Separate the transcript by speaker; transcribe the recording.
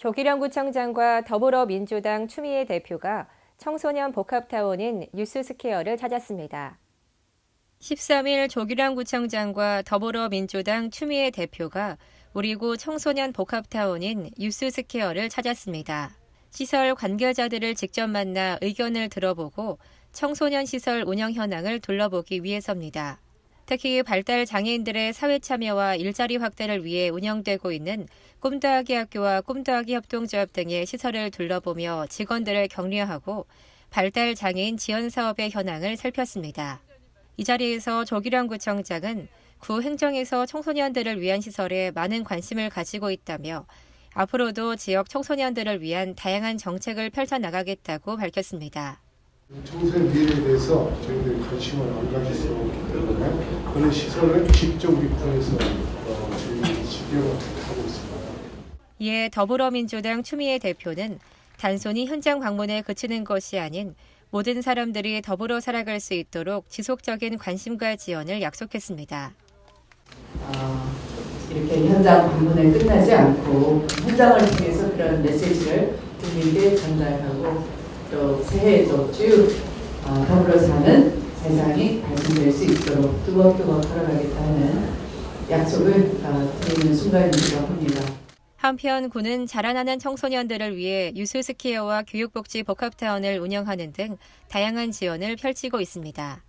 Speaker 1: 조기령 구청장과 더불어민주당 추미애 대표가 청소년 복합타운인 뉴스스퀘어를 찾았습니다. 13일 조기령 구청장과 더불어민주당 추미애 대표가 우리구 청소년 복합타운인 뉴스스퀘어를 찾았습니다. 시설 관계자들을 직접 만나 의견을 들어보고 청소년 시설 운영 현황을 둘러보기 위해서입니다. 특히 발달 장애인들의 사회 참여와 일자리 확대를 위해 운영되고 있는 꿈더하기 학교와 꿈더하기 협동조합 등의 시설을 둘러보며 직원들을 격려하고 발달 장애인 지원 사업의 현황을 살폈습니다. 이 자리에서 조기령 구청장은 구 행정에서 청소년들을 위한 시설에 많은 관심을 가지고 있다며 앞으로도 지역 청소년들을 위한 다양한 정책을 펼쳐나가겠다고 밝혔습니다.
Speaker 2: 청소년 미래에 대해서 저희들이 관심을 안 가질 수 없기 때문에 그런 시설을 직접 우리 군에서 어, 저희 집행을 하고 있습니다.
Speaker 1: 이에 더불어민주당 추미애 대표는 단순히 현장 방문에 그치는 것이 아닌 모든 사람들이 더불어 살아갈 수 있도록 지속적인 관심과 지원을 약속했습니다.
Speaker 3: 어, 이렇게 현장 방문에 끝나지 않고 현장을 통해서 그런 메시지를 국민께 전달하고 또 새해에도 쭉 어, 더불어 사는 세상이 발전될 수 있도록 뚜벅뚜벅 걸어가겠다는 약속을 어, 드리는 순간이라고 봅니다.
Speaker 1: 한편 군은 자라나는 청소년들을 위해 유스스키어와 교육복지 복합타운을 운영하는 등 다양한 지원을 펼치고 있습니다.